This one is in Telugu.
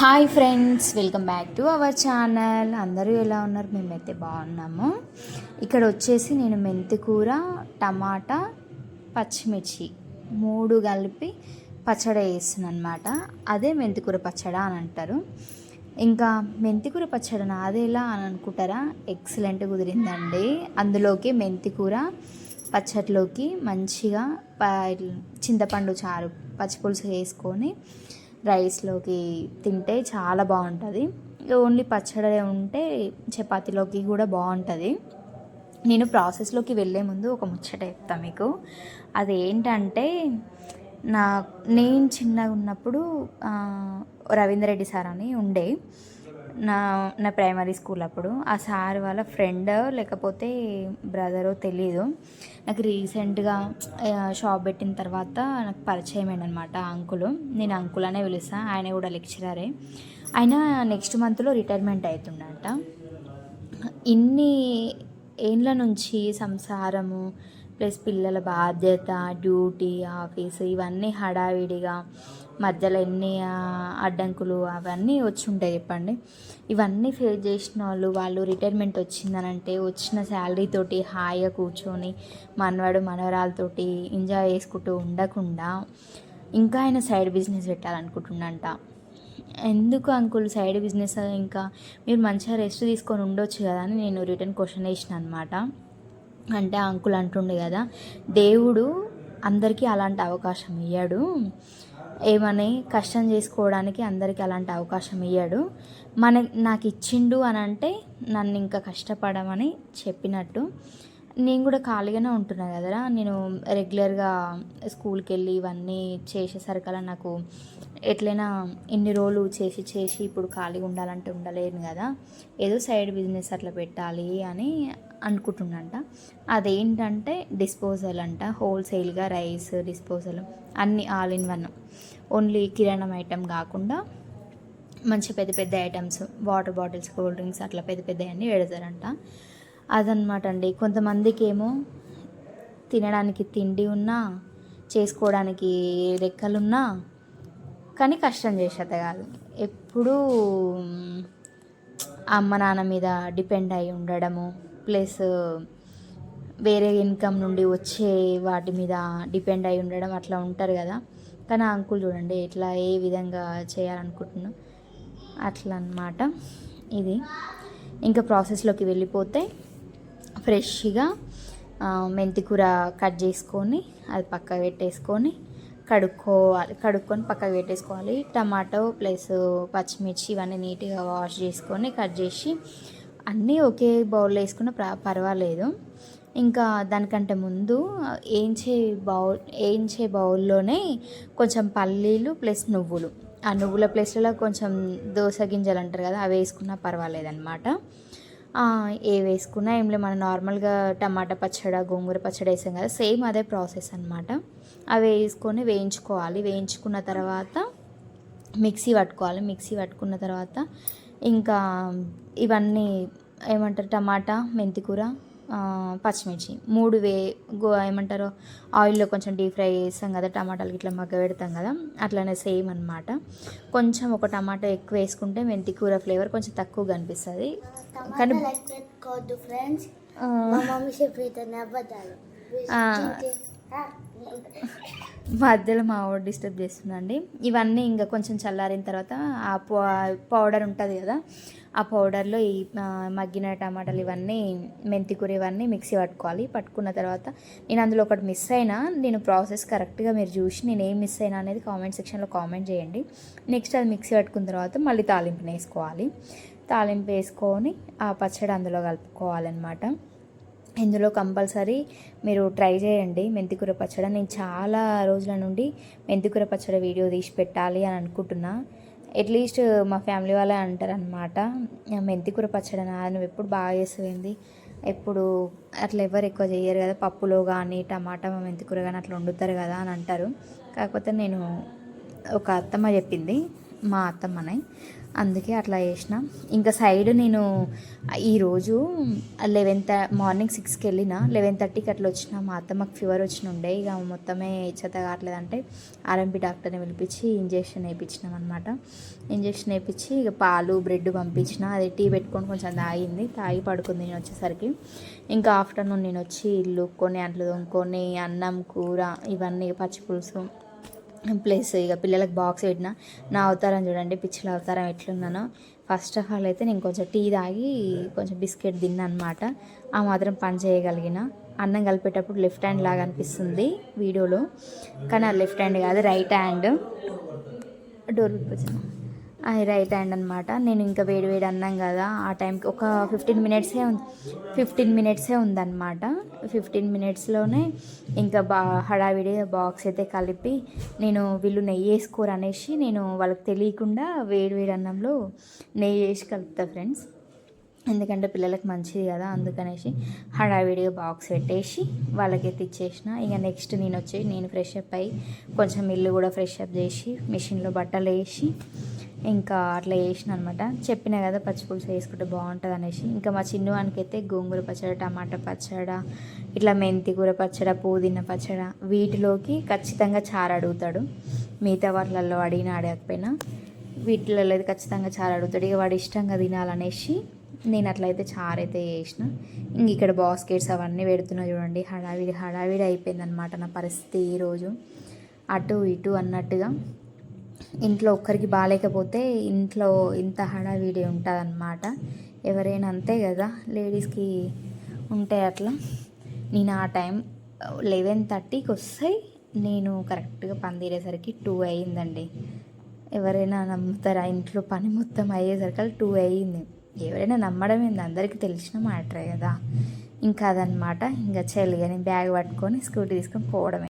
Hi friends welcome back to our channel అందరూ ఎలా ఉన్నారు? మేమైతే బాగున్నాము. ఇక్కడ వచ్చేసి నేను మెంతి కూర టమాటా పచ్చిమిర్చి మూడు కలిపి పచ్చడి వేస్తున్నాను అనమాట అదే మెంతికూర పచ్చడా అని అంటారు. ఇంకా మెంతికూర పచ్చడి నాదేలా అని అనుకుంటారా? ఎక్సలెంట్ కుదిరిందండి. అందులోకి మెంతికూర పచ్చట్లోకి మంచిగా చింతపండు చారు పచ్చిపులుసు వేసుకొని రైస్లోకి తింటే చాలా బాగుంటుంది. ఓన్లీ పచ్చడి ఉంటే చపాతీలోకి కూడా బాగుంటుంది. నేను ప్రాసెస్లోకి వెళ్ళే ముందు ఒక ముచ్చట చెప్తాను మీకు. అదేంటంటే నా నేను చిన్నగా ఉన్నప్పుడు రవీంద్ర రెడ్డి సార్ అని ఉండే. నా నా ప్రైమరీ స్కూల్ అప్పుడు. ఆ సార్ వాళ్ళ ఫ్రెండ్ లేకపోతే బ్రదరో తెలీదు. నాకు రీసెంట్గా షాప్ పెట్టిన తర్వాత నాకు పరిచయం అనమాట ఆ అంకులు నేను అంకుల్ అనే పిలుస్తాను ఆయన కూడా లెక్చరరే ఆయన నెక్స్ట్ మంత్లో రిటైర్మెంట్ అవుతుండట ఇన్ని ఏండ్ల నుంచి సంసారము ప్లస్ పిల్లల బాధ్యత డ్యూటీ ఆఫీస్ ఇవన్నీ హడావిడిగా మధ్యలో ఎన్ని అడ్డంకులు అవన్నీ వచ్చి ఉంటాయి చెప్పండి. ఇవన్నీ ఫేస్ చేసిన వాళ్ళు వాళ్ళు రిటైర్మెంట్ వచ్చిందనంటే వచ్చిన శాలరీ తోటి హాయిగా కూర్చొని మనవాడు మనవరాలతోటి ఎంజాయ్ చేసుకుంటూ ఉండకుండా ఇంకా ఆయన సైడ్ బిజినెస్ పెట్టాలనుకుంటుండంట. ఎందుకు అంకుల్ సైడ్ బిజినెస్ ఇంకా మీరు మంచిగా రెస్ట్ తీసుకొని ఉండొచ్చు కదా అని నేను రిటర్న్ క్వశ్చన్ వేసిన అనమాట అంటే ఆ అంకుల్ అంటుండే కదా దేవుడు అందరికీ అలాంటి అవకాశం ఇయ్యాడు. ఏమని కష్టం చేసుకోవడానికి అందరికీ అలాంటి అవకాశం ఇయ్యాడు. మన నాకు ఇచ్చిండు అని అంటే నన్ను ఇంకా కష్టపడమని చెప్పినట్టు. నేను కూడా ఖాళీగానే ఉంటున్నా కదరా. నేను రెగ్యులర్గా స్కూల్కి వెళ్ళి ఇవన్నీ చేసేసరికల్లా నాకు ఎట్లయినా ఇన్ని రోజులు చేసి చేసి ఇప్పుడు ఖాళీగా ఉండాలంటే ఉండలేను కదా. ఏదో సైడ్ బిజినెస్ అట్లా పెట్టాలి అని అనుకుంటున్నంట. అదేంటంటే డిస్పోజల్ అంట. హోల్సేల్గా రైస్ డిస్పోజల్ అన్ని ఆల్ ఇన్ వన్ ఓన్లీ కిరాణం ఐటెం కాకుండా మంచి పెద్ద పెద్ద items water bottles cool drinks అట్లా పెద్ద పెద్ద అన్నీ పెడతారంట. అదనమాట అండి. కొంతమందికి ఏమో తినడానికి తిండి ఉన్నా చేసుకోవడానికి రెక్కలున్నా కానీ కష్టం చేసేది కాదు. ఎప్పుడూ అమ్మ నాన్న మీద డిపెండ్ అయి ఉండడము ప్లస్ వేరే ఇన్కమ్ నుండి వచ్చే వాటి మీద డిపెండ్ అయి ఉండడం అట్లా ఉంటారు కదా. కానీ ఆ అంకుల్ చూడండి ఎట్లా ఏ విధంగా చేయాలనుకుంటున్నా అట్లా అన్నమాట ఇది ఇంకా ప్రాసెస్లోకి వెళ్ళిపోతే ఫ్రెష్గా మెంతికూర కట్ చేసుకొని అది పక్కకు పెట్టేసుకొని కడుక్కోవాలి. కడుక్కొని పక్కకు పెట్టేసుకోవాలి. టమాటో ప్లస్ పచ్చిమిర్చి ఇవన్నీ నీట్గా వాష్ చేసుకొని కట్ చేసి అన్నీ ఒకే బౌల్లో వేసుకున్న పర్వాలేదు. ఇంకా దానికంటే ముందు ఏంచే బౌల్ ఏంచే బౌల్లోనే కొంచెం పల్లీలు ప్లస్ నువ్వులు. ఆ నువ్వుల ప్లేస్లో కొంచెం దోస గింజలు అంటారు కదా అవి వేసుకున్నా పర్వాలేదన్నమాట. ఏ వేసుకున్నా ఏం లేదు మనం నార్మల్గా టమాటా పచ్చడి గోంగూర పచ్చడి వేసాం కదా సేమ్ అదే ప్రాసెస్ అనమాట అవి వేసుకొని వేయించుకోవాలి. వేయించుకున్న తర్వాత మిక్సీ పట్టుకోవాలి. మిక్సీ పట్టుకున్న తర్వాత ఇంకా ఇవన్నీ ఏమంటారు టమాటా మెంతికూర పచ్చిమిర్చి. మూడు వే గో ఏమంటారు ఆయిల్లో కొంచెం డీప్ ఫ్రై చేస్తాం కదా టమాటాలు ఇట్లా మగ్గ పెడతాం కదా అట్లనే సేమ్ అనమాట కొంచెం ఒక టమాటా ఎక్కువ వేసుకుంటే మెంతికూర ఫ్లేవర్ కొంచెం తక్కువగా అనిపిస్తుంది. కానీ ఫ్రెండ్స్. మధ్యలో మా వాడు డిస్టర్బ్ చేస్తుందండి. ఇవన్నీ ఇంకా కొంచెం చల్లారిన తర్వాత ఆ పౌడర్ ఉంటుంది కదా ఆ పౌడర్లో ఈ మగ్గిన టమాటాలు ఇవన్నీ మెంతికూర ఇవన్నీ మిక్సీ పట్టుకోవాలి. పట్టుకున్న తర్వాత నేను అందులో ఒకటి మిస్ అయినా నేను ప్రాసెస్ కరెక్ట్గా మీరు చూసి నేను ఏం మిస్ అయినా అనేది కామెంట్ సెక్షన్లో కామెంట్ చేయండి. నెక్స్ట్ అది మిక్సీ పట్టుకున్న తర్వాత మళ్ళీ తాలింపుని వేసుకోవాలి. తాలింపు వేసుకొని ఆ పచ్చడి అందులో కలుపుకోవాలన్నమాట. ఇందులో కంపల్సరీ మీరు ట్రై చేయండి మెంతికూర పచ్చడి. నేను చాలా రోజుల నుండి మెంతికూర పచ్చడి వీడియో తీసి పెట్టాలి అని అనుకుంటున్నా. అట్లీస్ట్ మా ఫ్యామిలీ వాళ్ళే అంటారనమాట మెంతికూర పచ్చడి నా నువ్వు ఎప్పుడు బాగా చేసేది ఎప్పుడు అట్లా ఎవరు ఎక్కువ చేయరు కదా పప్పులో కానీ టమాటా మెంతికూర కానీ అట్లా వండుతారు కదా అని అంటారు. కాకపోతే నేను ఒక అత్తమ్మ చెప్పింది మా అత్తమ్మనే. అందుకే అట్లా చేసిన. ఇంకా సైడ్ నేను ఈరోజు లెవెన్ మార్నింగ్ సిక్స్కి వెళ్ళిన. లెవెన్ థర్టీకి అట్లా వచ్చిన. మా మాకు ఫీవర్ వచ్చిన ఉండే ఇక మొత్తమే చెత్త కావట్లేదంటే ఆర్ఎంపీ డాక్టర్ని పిలిపించి ఇంజెక్షన్ వేయించినాం అనమాట ఇంజెక్షన్ వేయించి ఇక పాలు బ్రెడ్ పంపించిన. అది టీ పెట్టుకొని కొంచెం తాగింది. తాగి పడుకుంది నేను వచ్చేసరికి. ఇంకా ఆఫ్టర్నూన్ నేను వచ్చి ఇల్లు కొన్ని అంట్లు తోముకొని అన్నం కూర ఇవన్నీ పచ్చి పులుసు ప్లస్ ఇక పిల్లలకు బాక్స్ పెట్టిన నా అవతారం చూడండి పిచ్చిల అవతారం ఎట్లున్నానో ఫస్ట్ ఆఫ్ ఆల్ అయితే నేను కొంచెం టీ తాగి కొంచెం బిస్కెట్ తిన్నా అనమాట ఆ మాత్రం పని చేయగలిగిన. అన్నం కలిపేటప్పుడు లెఫ్ట్ హ్యాండ్ లాగా అనిపిస్తుంది వీడియోలో. కానీ ఆ లెఫ్ట్ హ్యాండ్ కాదు రైట్ హ్యాండ్ డోర్ విప్పొచ్చాను రైట్ హ్యాండ్ అనమాట నేను ఇంకా వేడి వేడి అన్నాం కదా ఆ టైంకి ఒక ఫిఫ్టీన్ మినిట్సే ఉంది ఫిఫ్టీన్ మినిట్సే ఉందన్నమాట. ఫిఫ్టీన్ మినిట్స్లోనే ఇంకా బా హడావిడి బాక్స్ అయితే కలిపి నేను వీళ్ళు నెయ్యి వేసుకోరు అనేసి నేను వాళ్ళకి తెలియకుండా వేడి వేడి అన్నంలో నెయ్యి వేసి కలుపుతా ఫ్రెండ్స్. ఎందుకంటే పిల్లలకు మంచిది కదా అందుకనేసి హడావిడిగా బాక్స్ పెట్టేసి వాళ్ళకైతే ఇచ్చేసిన. ఇక నెక్స్ట్ నేను వచ్చి నేను ఫ్రెష్ అప్ అయ్యి కొంచెం ఇల్లు కూడా ఫ్రెష్ అప్ చేసి మిషన్లో బట్టలు వేసి ఇంకా అట్లా చేసిన అనమాట చెప్పిన కదా పచ్చిపులుసు వేసుకుంటే బాగుంటుంది అనేసి. ఇంకా మా చిన్నవానికి అయితే గోంగూర పచ్చడి టమాటా పచ్చడి ఇట్లా మెంతి కూర పచ్చడి పుదీనా పచ్చడ వీటిలోకి ఖచ్చితంగా చారు అడుగుతాడు. మిగతా వాటిలలో అడిగినా అడగకపోయినా వీటిలలో అయితే ఖచ్చితంగా చారు అడుగుతాడు. ఇక వాడు ఇష్టంగా తినాలనేసి నేను అట్లయితే చారు అయితే చేసిన. ఇంక ఇక్కడ బాస్కెట్స్ అవన్నీ పెడుతున్నా చూడండి. హడావిడి హడావిడి అయిపోయిందనమాట నా పరిస్థితి ఈరోజు అటు ఇటు అన్నట్టుగా ఇంట్లో ఒక్కరికి బాగాలేకపోతే ఇంట్లో ఇంత హడావిడి ఉంటుంది అనమాట ఎవరైనా అంతే కదా లేడీస్కి ఉంటే అట్లా. నేను ఆ టైం లెవెన్ థర్టీకి వస్తే నేను కరెక్ట్గా పని తీరేసరికి టూ అయ్యిందండి. ఎవరైనా నమ్ముతారా? ఇంట్లో పని మొత్తం అయ్యేసరికి టూ అయ్యింది. ఎవరైనా నమ్మడం ఏంది? అందరికీ తెలిసిన మ్యాటరే కదా. ఇంకా అదనమాట ఇంకా చెల్లి కానీ బ్యాగ్ పట్టుకొని స్కూటీ తీసుకొని పోవడమే.